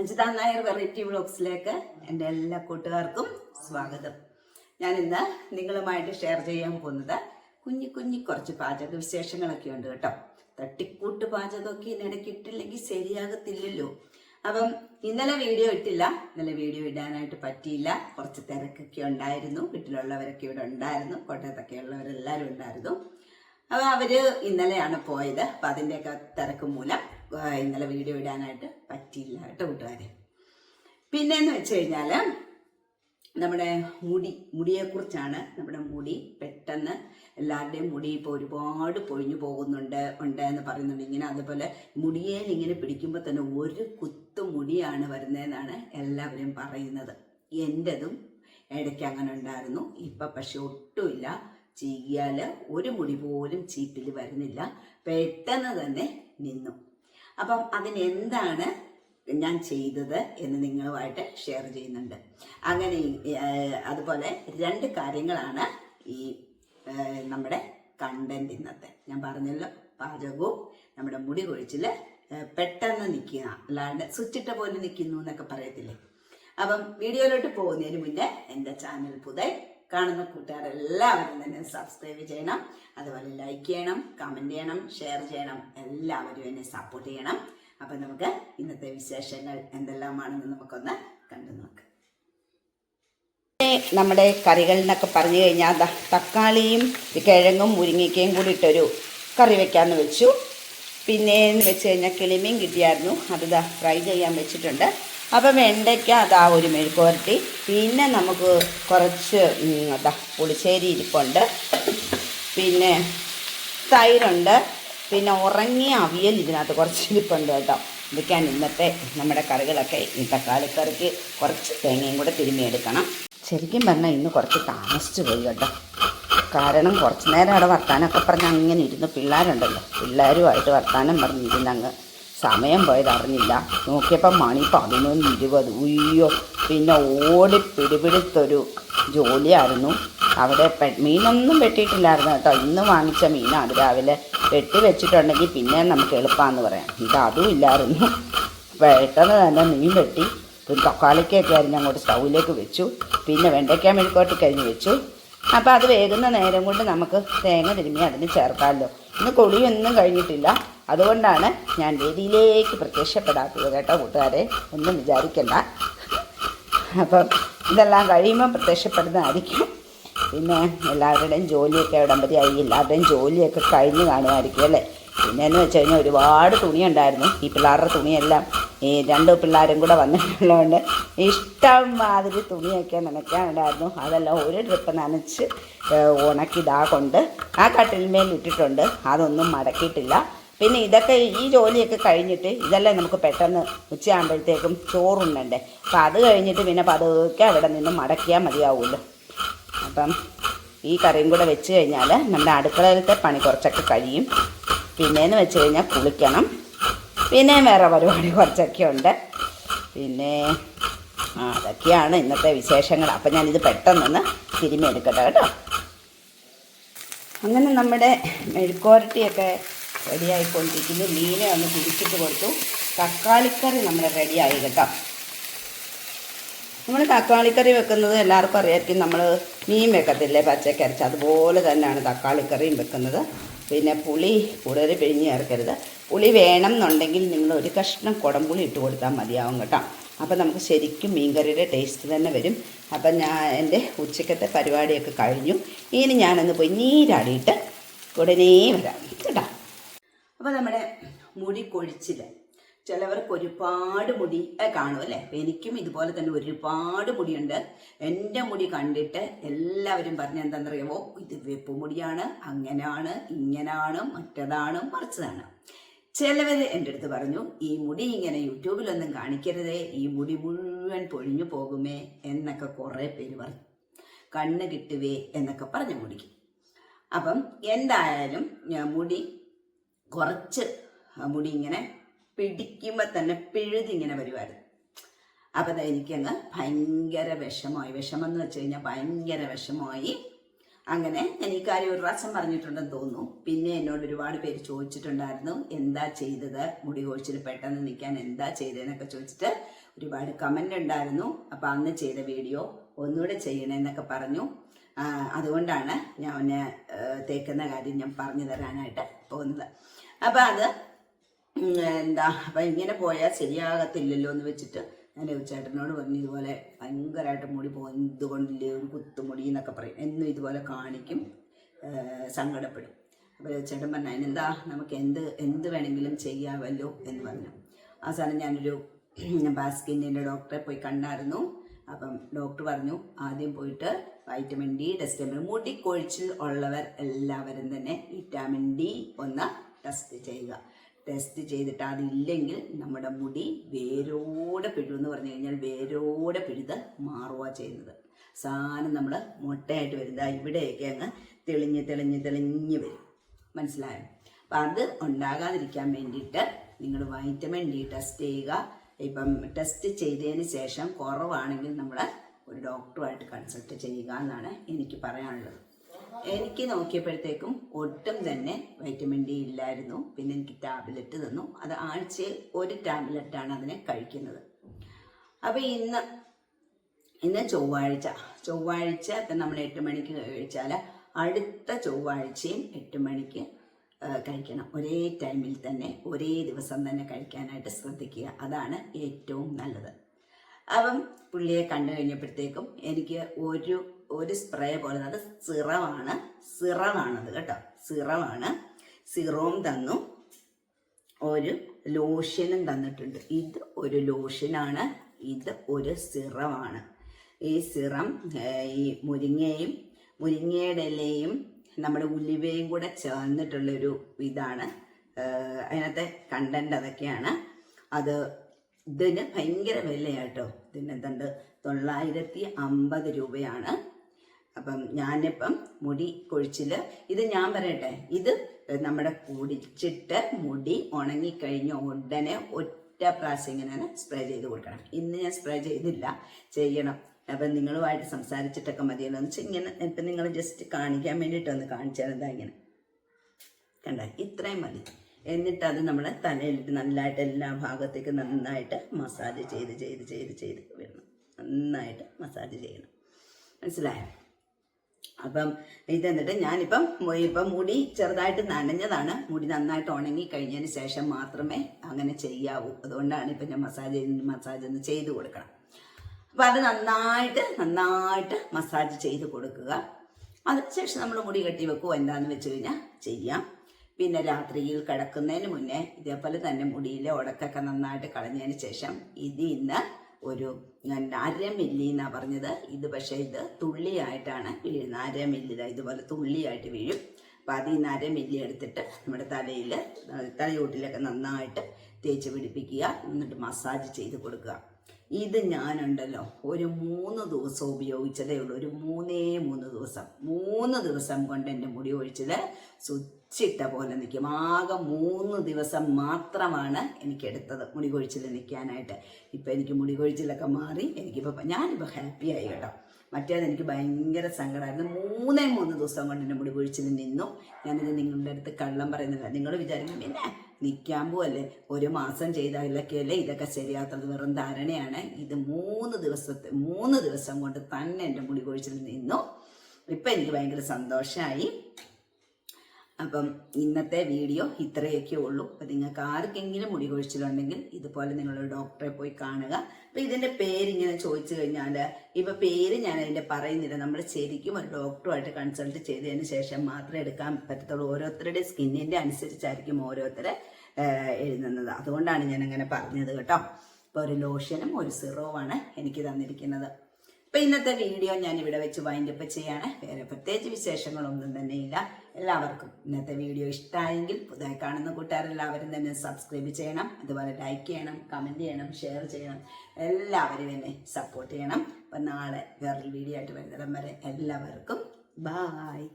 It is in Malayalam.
അഞ്ജിത നായർ വെറൈറ്റി വ്ളോഗ്സിലേക്ക് എന്റെ എല്ലാ കൂട്ടുകാർക്കും സ്വാഗതം. ഞാൻ ഇന്ന് നിങ്ങളുമായിട്ട് ഷെയർ ചെയ്യാൻ പോകുന്നത് കുഞ്ഞു കുഞ്ഞു കുറച്ച് പാചക വിശേഷങ്ങളൊക്കെ ഉണ്ട് കേട്ടോ. തട്ടിക്കൂട്ട് പാചകമൊക്കെ ഇതിനിടയ്ക്ക് ഇട്ടില്ലെങ്കിൽ ശരിയാകത്തില്ലല്ലോ. അപ്പം ഇന്നലെ വീഡിയോ ഇട്ടില്ല. ഇന്നലെ വീഡിയോ ഇടാനായിട്ട് പറ്റിയില്ല. കുറച്ച് തിരക്കൊക്കെ ഉണ്ടായിരുന്നു. വീട്ടിലുള്ളവരൊക്കെ ഇവിടെ ഉണ്ടായിരുന്നു. കോട്ടയത്തൊക്കെ ഉള്ളവരെല്ലാവരും ഉണ്ടായിരുന്നു. അപ്പോൾ അവർ ഇന്നലെയാണ് പോയത്. അപ്പം അതിന്റെയൊക്കെ തിരക്ക് മൂലം ഇന്നലെ വീഡിയോ ഇടാനായിട്ട് പറ്റിയില്ല കേട്ടോ കൂട്ടുകാരെ. പിന്നെന്ന് വെച്ച് കഴിഞ്ഞാൽ നമ്മുടെ മുടി മുടിയെക്കുറിച്ചാണ് നമ്മുടെ മുടി പെട്ടെന്ന് എല്ലാവരുടെയും മുടി ഇപ്പോൾ ഒരുപാട് പൊഴിഞ്ഞു പോകുന്നുണ്ട് ഉണ്ട് എന്ന് പറയുന്നുണ്ട്. ഇങ്ങനെ അതുപോലെ മുടിയേൽ ഇങ്ങനെ പിടിക്കുമ്പോൾ തന്നെ ഒരു കുത്തു മുടിയാണ് വരുന്നതെന്നാണ് എല്ലാവരും പറയുന്നത്. എന്റെതും ഇടയ്ക്ക് അങ്ങനെ ഉണ്ടായിരുന്നു. ഇപ്പം പക്ഷെ ഒട്ടുമില്ല. ചീകിയാൽ ഒരു മുടി പോലും ചീപ്പിൽ വരുന്നില്ല. പെട്ടെന്ന് തന്നെ നിന്നു. അപ്പം അതിനെന്താണ് ഞാൻ ചെയ്തത് എന്ന് നിങ്ങളുമായിട്ട് ഷെയർ ചെയ്യുന്നുണ്ട്. അങ്ങനെ അതുപോലെ രണ്ട് കാര്യങ്ങളാണ് ഈ നമ്മുടെ കണ്ടന്റ് ഇന്നത്തെ. ഞാൻ പറഞ്ഞല്ലോ പാചകവും നമ്മുടെ മുടി കൊഴിച്ചിൽ പെട്ടെന്ന് നിൽക്കുക. അല്ലാണ്ട് സ്വിച്ചിട്ട പോലെ നിൽക്കുന്നു എന്നൊക്കെ പറയത്തില്ലേ? അപ്പം വീഡിയോയിലോട്ട് പോകുന്നതിന് മുന്നേ എന്റെ ചാനൽ പുതായി. കാണുന്ന കൂട്ടുകാരെല്ലാവരും തന്നെ സബ്സ്ക്രൈബ് ചെയ്യണം. അതുപോലെ ലൈക്ക് ചെയ്യണം കമന്റ് ചെയ്യണം ഷെയർ ചെയ്യണം. എല്ലാവരും എന്നെ സപ്പോർട്ട് ചെയ്യണം. അപ്പം നമുക്ക് ഇന്നത്തെ വിശേഷങ്ങൾ എന്തെല്ലാമാണെന്ന് നമുക്കൊന്ന് കണ്ടു നോക്കാം. നമ്മുടെ കറികൾ പറഞ്ഞു കഴിഞ്ഞാൽ തക്കാളിയും കിഴങ്ങും മുരിങ്ങയ്ക്കയും കൂടി ഇട്ടൊരു കറി വെക്കാമെന്ന് വെച്ചു. പിന്നെ എന്ന് വെച്ച് കഴിഞ്ഞാൽ കിളിമീൻ കിട്ടിയായിരുന്നു. അത് ഫ്രൈ ചെയ്യാൻ വെച്ചിട്ടുണ്ട്. അപ്പം വെണ്ടയ്ക്ക അതാ ഒരു മെഴുക്കുവരട്ടി പിന്നെ നമുക്ക് കുറച്ച് അതാ പുളിശ്ശേരി ഇരിപ്പുണ്ട്. പിന്നെ തൈരുണ്ട്. പിന്നെ ഉറങ്ങിയ അവിയൽ ഇതിനകത്ത് കുറച്ച് ഇരിപ്പുണ്ട് കേട്ടോ. ഇതൊക്കെയാണ് ഇന്നത്തെ നമ്മുടെ കറികളൊക്കെ. ഈ തക്കാളിക്കറിക്ക് കുറച്ച് തേങ്ങയും കൂടെ തിരുമ്മിയെടുക്കണം ശരിക്കും പറഞ്ഞാൽ ഇന്ന് കുറച്ച് താമസിച്ചു പോയി കേട്ടോ. കാരണം കുറച്ച് നേരം അവിടെ വർത്താനമൊക്കെ പറഞ്ഞ് അങ്ങനെ ഇരുന്ന് പിള്ളേരുണ്ടല്ലോ. പിള്ളേരുമായിട്ട് വർത്താനം പറഞ്ഞിരുന്ന് അങ്ങ് സമയം പോയത് അറിഞ്ഞില്ല നോക്കിയപ്പോൾ മണി പതിനൊന്ന് ഇരുപത്. ഉയ്യോ. പിന്നെ ഓടി പിടിപിടുത്തൊരു ജോലിയായിരുന്നു. അവിടെ മീനൊന്നും വെട്ടിയിട്ടില്ലായിരുന്നു കേട്ടോ. ഇന്ന് വാങ്ങിച്ച മീനാണ് രാവിലെ വെട്ടി വെച്ചിട്ടുണ്ടെങ്കിൽ പിന്നെ നമുക്ക് എളുപ്പമാണെന്ന് പറയാം. ഇത് അതും ഇല്ലായിരുന്നു. പെട്ടെന്ന് തന്നെ മീൻ വെട്ടി. പിന്നെ തക്കാളിക്കൊക്കെ അരിഞ്ഞ് അങ്ങോട്ട് സ്റ്റൗവിലേക്ക് വെച്ചു. പിന്നെ വെണ്ടയ്ക്ക മെഴുക്കോട്ടി കഴിഞ്ഞ് വെച്ചു. അപ്പോൾ അത് വേകുന്ന നേരം കൊണ്ട് നമുക്ക് തേങ്ങ തിരുമ്മി അതിന് ചേർക്കാമല്ലോ. ഇന്ന് കൊളിയൊന്നും കഴിഞ്ഞിട്ടില്ല. അതുകൊണ്ടാണ് ഞാൻ വേദിയിലേക്ക് പ്രത്യക്ഷപ്പെടാത്തത് കേട്ടോ കൂട്ടുകാരെ. ഒന്നും വിചാരിക്കണ്ട. അപ്പം ഇതെല്ലാം കഴിയുമ്പോൾ പ്രത്യക്ഷപ്പെടുന്നതായിരിക്കും. പിന്നെ എല്ലാവരുടെയും ജോലിയൊക്കെ ഉടമ്പതിയായി എല്ലാവരുടെയും ജോലിയൊക്കെ കഴിഞ്ഞ് കാണുമായിരിക്കും അല്ലേ? പിന്നെ എന്ന് വെച്ച് കഴിഞ്ഞാൽ ഒരുപാട് തുണിയുണ്ടായിരുന്നു. ഈ പിള്ളേരുടെ തുണിയെല്ലാം ഈ രണ്ട് പിള്ളേരും കൂടെ വന്നിട്ടുള്ളതുകൊണ്ട് ഇഷ്ടം മാതിരി തുണിയൊക്കെ നനയ്ക്കാനുണ്ടായിരുന്നു. അതെല്ലാം ഒരു ട്രിപ്പ് നനച്ച് ഉണക്കിതാ കൊണ്ട് ആ കട്ടിലിന്മേൽ ഇട്ടിട്ടുണ്ട് അതൊന്നും മടക്കിയിട്ടില്ല. പിന്നെ ഇതൊക്കെ ഈ ജോലിയൊക്കെ കഴിഞ്ഞിട്ട് ഇതെല്ലാം നമുക്ക് പെട്ടെന്ന് ഉച്ചയാകുമ്പോഴത്തേക്കും ചോറുണ്ടണ്ടേ അപ്പം അത് കഴിഞ്ഞിട്ട് പിന്നെ പതുക്കെ അവിടെ നിന്ന് മടക്കിയാൽ മതിയാവുമല്ലോ അപ്പം ഈ കറിയും കൂടെ വെച്ച് കഴിഞ്ഞാൽ നമ്മുടെ അടുക്കളയിലത്തെ പണി കുറച്ചൊക്കെ കഴിയും. പിന്നെയെന്ന് വെച്ച് കഴിഞ്ഞാൽ കുളിക്കണം. പിന്നെ വേറെ പരിപാടി കുറച്ചൊക്കെ ഉണ്ട്. പിന്നെ ആ അതൊക്കെയാണ് ഇന്നത്തെ വിശേഷങ്ങൾ. അപ്പം ഞാനിത് പെട്ടെന്നൊന്ന് തിരുമ്മി എടുക്കട്ടെ കേട്ടോ. അങ്ങനെ നമ്മുടെ മെഴുക്കോരട്ടിയൊക്കെ റെഡിയായിക്കൊണ്ടിരിക്കുന്നു. മീനെ ഒന്ന് തിരിച്ചിട്ട് കൊടുത്തു. തക്കാളിക്കറി നമ്മുടെ റെഡിയായി കേട്ടോ. നമ്മൾ തക്കാളിക്കറി വെക്കുന്നത് എല്ലാവർക്കും അറിയായിരിക്കും നമ്മൾ മീൻ വെക്കത്തില്ലേ പച്ചക്കരച്ച് അതുപോലെ തന്നെയാണ് തക്കാളിക്കറിയും വെക്കുന്നത്. പിന്നെ പുളി കൂടുതൽ പിഴിഞ്ഞ് ചേർക്കരുത്. പുളി വേണം എന്നുണ്ടെങ്കിൽ നിങ്ങൾ ഒരു കഷ്ണം കുടംപുളി ഇട്ട് കൊടുത്താൽ മതിയാവും കേട്ടോ. അപ്പോൾ നമുക്ക് ശരിക്കും മീൻകറിയുടെ ടേസ്റ്റ് തന്നെ വരും. അപ്പം ഞാൻ എന്റെ ഉച്ചക്കത്തെ പരിപാടിയൊക്കെ കഴിഞ്ഞു. ഇനി ഞാനൊന്ന് പോയി നീരാടിയിട്ട് ഉടനെ വരാം. അപ്പോൾ നമ്മുടെ മുടി കൊഴിച്ചിൽ ചിലവർക്ക് ഒരുപാട് മുടി കാണും അല്ലേ? എനിക്കും ഇതുപോലെ തന്നെ ഒരുപാട് മുടിയുണ്ട്. എന്റെ മുടി കണ്ടിട്ട് എല്ലാവരും പറഞ്ഞ എന്താണെന്നറിയാമോ? ഇത് വെപ്പ് മുടിയാണ് അങ്ങനെയാണ് ഇങ്ങനെയാണ് മറ്റതാണ് മറിച്ചതാണ്. ചിലവർ എന്റെ അടുത്ത് പറഞ്ഞു ഈ മുടി ഇങ്ങനെ യൂട്യൂബിലൊന്നും കാണിക്കരുതേ ഈ മുടി മുഴുവൻ പൊഴിഞ്ഞു പോകുമേ എന്നൊക്കെ കുറേ പേര് പറഞ്ഞു. കണ്ണ് കിട്ടുവേ എന്നൊക്കെ പറഞ്ഞു മുടിക്ക്. അപ്പം എന്തായാലും മുടി കുറച്ച് മുടി ഇങ്ങനെ പിടിക്കുമ്പോൾ തന്നെ പിഴുതിങ്ങനെ വരുമായിരുന്നു അപ്പം അത് എനിക്കങ്ങ് ഭയങ്കര വിഷമമായി. വിഷമം എന്ന് വെച്ച് കഴിഞ്ഞാൽ ഭയങ്കര വിഷമമായി. അങ്ങനെ ഞാൻ ഈ കാര്യം ഒരു പ്രാവശ്യം പറഞ്ഞിട്ടുണ്ടെന്ന് തോന്നുന്നു. പിന്നെ എന്നോട് ഒരുപാട് പേര് ചോദിച്ചിട്ടുണ്ടായിരുന്നു എന്താ ചെയ്തത്? മുടി കൊഴിച്ചിൽ പെട്ടെന്ന് നിൽക്കാൻ എന്താ ചെയ്തതെന്നൊക്കെ ചോദിച്ചിട്ട് ഒരുപാട് കമന്റ് ഉണ്ടായിരുന്നു. അപ്പം അന്ന് ചെയ്ത വീഡിയോ ഒന്നുകൂടെ ചെയ്യണമെന്നൊക്കെ പറഞ്ഞു. അതുകൊണ്ടാണ് ഞാൻ ഏഹ്, തേക്കുന്ന കാര്യം ഞാൻ പറഞ്ഞു തരാനായിട്ട് പോകുന്നത്. അപ്പം അത് എന്താ അപ്പം ഇങ്ങനെ പോയാൽ ശരിയാകത്തില്ലല്ലോ എന്ന് വെച്ചിട്ട് ഞാൻ രവിചേട്ടനോട് പറഞ്ഞു ഇതുപോലെ ഭയങ്കരമായിട്ട് മുടി പോകുന്നത് കൊണ്ടില്ലേ ഒരു കുത്തുമുടി എന്നൊക്കെ പറയും. എന്നും ഇതുപോലെ കാണിക്കും സങ്കടപ്പെടും. അപ്പോൾ രവിച്ചേട്ടൻ പറഞ്ഞു അതിനെന്താ നമുക്ക് എന്ത് എന്ത് വേണമെങ്കിലും ചെയ്യാമല്ലോ എന്ന് പറഞ്ഞു. അവസാനം ഞാനൊരു ബാസ്കിന്റെ ഡോക്ടറെ പോയി കണ്ടായിരുന്നു. അപ്പം ഡോക്ടർ പറഞ്ഞു ആദ്യം പോയിട്ട് വൈറ്റമിൻ ഡി ടെസ്റ്റ് ചെയ്യണം മുടി കൊഴിച്ചിൽ ഉള്ളവർ എല്ലാവരും തന്നെ വിറ്റാമിൻ ഡി ഒന്ന് ടെസ്റ്റ് ചെയ്യുക. ടെസ്റ്റ് ചെയ്തിട്ട് അതില്ലെങ്കിൽ നമ്മുടെ മുടി വേരോടെ പിഴുവെന്ന് പറഞ്ഞു കഴിഞ്ഞാൽ വേരോടെ പിഴുത് മാറുക ചെയ്യുന്നത്. സാധനം നമ്മൾ മുട്ടയായിട്ട് വരുന്നത് ഇവിടെയൊക്കെ അങ്ങ് തെളിഞ്ഞ് തെളിഞ്ഞ് തെളിഞ്ഞ് വരും. മനസ്സിലായോ? അപ്പം അത് ഉണ്ടാകാതിരിക്കാൻ വേണ്ടിയിട്ട് നിങ്ങൾ വൈറ്റമിൻ ഡി ടെസ്റ്റ് ചെയ്യുക. ഇപ്പം ടെസ്റ്റ് ചെയ്തതിന് ശേഷം കുറവാണെങ്കിൽ നമ്മൾ ഒരു ഡോക്ടറുമായിട്ട് കൺസൾട്ട് ചെയ്യുക എന്നാണ് എനിക്ക് പറയാനുള്ളത്. എനിക്ക് നോക്കിയപ്പോഴത്തേക്കും ഒട്ടും തന്നെ വൈറ്റമിൻ ഡി ഇല്ലായിരുന്നു. പിന്നെ എനിക്ക് ടാബ്ലറ്റ് തന്നു. അത് ആഴ്ചയിൽ ഒരു ടാബ്ലറ്റാണ് അതിനെ കഴിക്കുന്നത്. അപ്പോൾ ഇന്ന് ഇന്ന് ചൊവ്വാഴ്ച. ചൊവ്വാഴ്ച ഇപ്പം നമ്മൾ എട്ട് മണിക്ക് കഴിച്ചാൽ അടുത്ത ചൊവ്വാഴ്ചയും എട്ട് മണിക്ക് കഴിക്കണം. ഒരേ ടൈമിൽ തന്നെ ഒരേ ദിവസം തന്നെ കഴിക്കാനായിട്ട് ശ്രദ്ധിക്കുക. അതാണ് ഏറ്റവും നല്ലത്. അപ്പം പുള്ളിയെ കണ്ടു കഴിഞ്ഞപ്പോഴത്തേക്കും എനിക്ക് ഒരു ഒരു സ്പ്രേ പോലെ അത് സിറമാണ് സിറമാണത് കേട്ടോ സിറമാണ്. സിറവും തന്നു. ഒരു ലോഷനും തന്നിട്ടുണ്ട്. ഇത് ഒരു ലോഷനാണ് ഇത് ഒരു സിറമാണ്. ഈ സിറം ഈ മുരിങ്ങയും മുരിങ്ങയുടെ ഇലയും നമ്മുടെ ഉലുവയും കൂടെ ചേർന്നിട്ടുള്ളൊരു ഇതാണ്. അതിനകത്തെ കണ്ടന്റ് അതൊക്കെയാണ്. അത് ഇതിന് ഭയങ്കര വിലയാട്ടോ. ഇതിന് എന്തുണ്ട്? തൊള്ളായിരത്തി അമ്പത് രൂപയാണ്. അപ്പം ഞാനിപ്പം മുടി കൊഴിച്ചിൽ ഇത് ഞാൻ പറയട്ടെ ഇത് നമ്മുടെ കുടിച്ചിട്ട് മുടി ഉണങ്ങിക്കഴിഞ്ഞ ഉടനെ ഒറ്റ പ്രാവശ്യം ഇങ്ങനെ സ്പ്രേ ചെയ്ത് കൊടുക്കണം. ഇന്ന് ഞാൻ സ്പ്രേ ചെയ്തില്ല ചെയ്യണം. അപ്പം നിങ്ങളുമായിട്ട് സംസാരിച്ചിട്ടൊക്കെ മതിയല്ലോ. എന്ന് വെച്ചാൽ ഇങ്ങനെ ഇപ്പം നിങ്ങൾ ജസ്റ്റ് കാണിക്കാൻ വേണ്ടിയിട്ടൊന്ന് കാണിച്ചാൽ എന്താ ഇങ്ങനെ? കണ്ട? ഇത്രയും മതി. എന്നിട്ട് അത് നമ്മുടെ തലയിലിട്ട് നല്ലതായിട്ട് എല്ലാ ഭാഗത്തേക്കും നന്നായിട്ട് മസാജ് ചെയ്ത് ചെയ്ത് ചെയ്ത് ചെയ്ത് വരണം. നന്നായിട്ട് മസാജ് ചെയ്യണം. മനസ്സിലായോ? അപ്പം ഇത് എന്നിട്ട് ഞാനിപ്പം ഇപ്പം മുടി ചെറുതായിട്ട് നനഞ്ഞതാണ്. മുടി നന്നായിട്ട് ഉണങ്ങി കഴിഞ്ഞതിന് ശേഷം മാത്രമേ അങ്ങനെ ചെയ്യാവൂ. അതുകൊണ്ടാണ് ഇപ്പം ഞാൻ മസാജ് മസാജ് ഒന്ന് ചെയ്ത് കൊടുക്കണം. അപ്പം അത് നന്നായിട്ട് നന്നായിട്ട് മസാജ് ചെയ്ത് കൊടുക്കുക. അതിനുശേഷം നമ്മൾ മുടി കെട്ടി വെക്കുമോ എന്താണെന്ന് വെച്ച് കഴിഞ്ഞാൽ ചെയ്യാം. പിന്നെ രാത്രിയിൽ കിടക്കുന്നതിന് മുന്നേ ഇതേപോലെ തന്നെ മുടിയിലെ ഉടക്കൊക്കെ നന്നായിട്ട് കളഞ്ഞതിന് ശേഷം ഇത് ഇന്ന് ഒരു അര മില്ലി എന്നാ പറഞ്ഞത്. ഇത് പക്ഷേ ഇത് തുള്ളിയായിട്ടാണ് വീഴുന്നത്. അര മില്ലി ഇതുപോലെ തുള്ളിയായിട്ട് വീഴും. അപ്പം അതിൽ നിന്ന് അര മില്ലി എടുത്തിട്ട് നമ്മുടെ തലയിൽ തലയോട്ടിലൊക്കെ നന്നായിട്ട് തേച്ച് പിടിപ്പിക്കുക. എന്നിട്ട് മസാജ് ചെയ്ത് കൊടുക്കുക. ഇത് ഞാനുണ്ടല്ലോ ഒരു മൂന്ന് ദിവസം ഉപയോഗിച്ചതേ ഉള്ളൂ. ഒരു മൂന്നേ മൂന്ന് ദിവസം. മൂന്ന് ദിവസം കൊണ്ട് എന്റെ മുടി ഒഴിച്ചിൽ സ്വിച്ചിട്ട പോലെ നിൽക്കും. ആകെ മൂന്ന് ദിവസം മാത്രമാണ് എനിക്ക് എടുത്തത് മുടി കൊഴിച്ചിൽ നിൽക്കാനായിട്ട് ഇപ്പം എനിക്ക് മുടി കൊഴിച്ചിലൊക്കെ മാറി എനിക്കിപ്പോൾ ഞാനിപ്പോൾ ആയി കേട്ടോ. മറ്റേത് എനിക്ക് ഭയങ്കര സങ്കടമായിരുന്നു മൂന്നേ മൂന്ന് ദിവസം കൊണ്ട് എന്റെ മുടി കൊഴിച്ചിൽ നിന്നു. ഞാനിത് നിങ്ങളുടെ അടുത്ത് കള്ളം പറയുന്നില്ല. നിങ്ങൾ വിചാരിക്കും പിന്നെ നിൽക്കാൻ പോവല്ലേ? ഒരു മാസം ചെയ്തതിലൊക്കെയല്ലേ ഇതൊക്കെ ശരിയാത്തത് വെറും ധാരണയാണ്. ഇത് മൂന്ന് ദിവസത്തെ മൂന്ന് ദിവസം കൊണ്ട് തന്നെ എന്റെ മുടി കൊഴിച്ചിൽ നിന്നു. ഇപ്പം എനിക്ക് ഭയങ്കര സന്തോഷമായി അപ്പം ഇന്നത്തെ വീഡിയോ ഇത്രയൊക്കെ ഉള്ളൂ. അപ്പം നിങ്ങൾക്ക് ആർക്കെങ്കിലും മുടി കൊഴിച്ചിലുണ്ടെങ്കിൽ ഇതുപോലെ നിങ്ങളൊരു ഡോക്ടറെ പോയി കാണുക. അപ്പം ഇതിന്റെ പേരിങ്ങനെ ചോദിച്ചു കഴിഞ്ഞാൽ ഇപ്പം പേര് ഞാൻ അതിന്റെ പറയുന്നില്ല. നമ്മൾ ശരിക്കും ഒരു ഡോക്ടറുമായിട്ട് കൺസൾട്ട് ചെയ്തതിന് ശേഷം മാത്രമേ എടുക്കാൻ പറ്റത്തുള്ളൂ. ഓരോരുത്തരുടെ സ്കിന്നിന്റെ അനുസരിച്ചായിരിക്കും ഓരോരുത്തരെ എഴുതുന്നത്. അതുകൊണ്ടാണ് ഞാൻ അങ്ങനെ പറഞ്ഞത് കേട്ടോ. ഇപ്പോൾ ഒരു ലോഷനും ഒരു സിറോവാണ് എനിക്ക് തന്നിരിക്കുന്നത്. അപ്പൊ ഇന്നത്തെ വീഡിയോ ഞാൻ ഇവിടെ വെച്ച് വൈൻഡപ്പ് ചെയ്യാണ്. വേറെ പ്രത്യേകിച്ച് വിശേഷങ്ങളൊന്നും തന്നെ ഇല്ല. എല്ലാവർക്കും ഇന്നത്തെ വീഡിയോ ഇഷ്ടമായെങ്കിൽ പുതുതായി കാണുന്ന കൂട്ടുകാരെല്ലാവരും തന്നെ സബ്സ്ക്രൈബ് ചെയ്യണം. അതുപോലെ ലൈക്ക് ചെയ്യണം കമന്റ് ചെയ്യണം ഷെയർ ചെയ്യണം. എല്ലാവരും എന്നെ സപ്പോർട്ട് ചെയ്യണം. അപ്പം നാളെ വേറൊരു വീഡിയോ ആയിട്ട് വരുന്നിടം വരെ എല്ലാവർക്കും ബായ്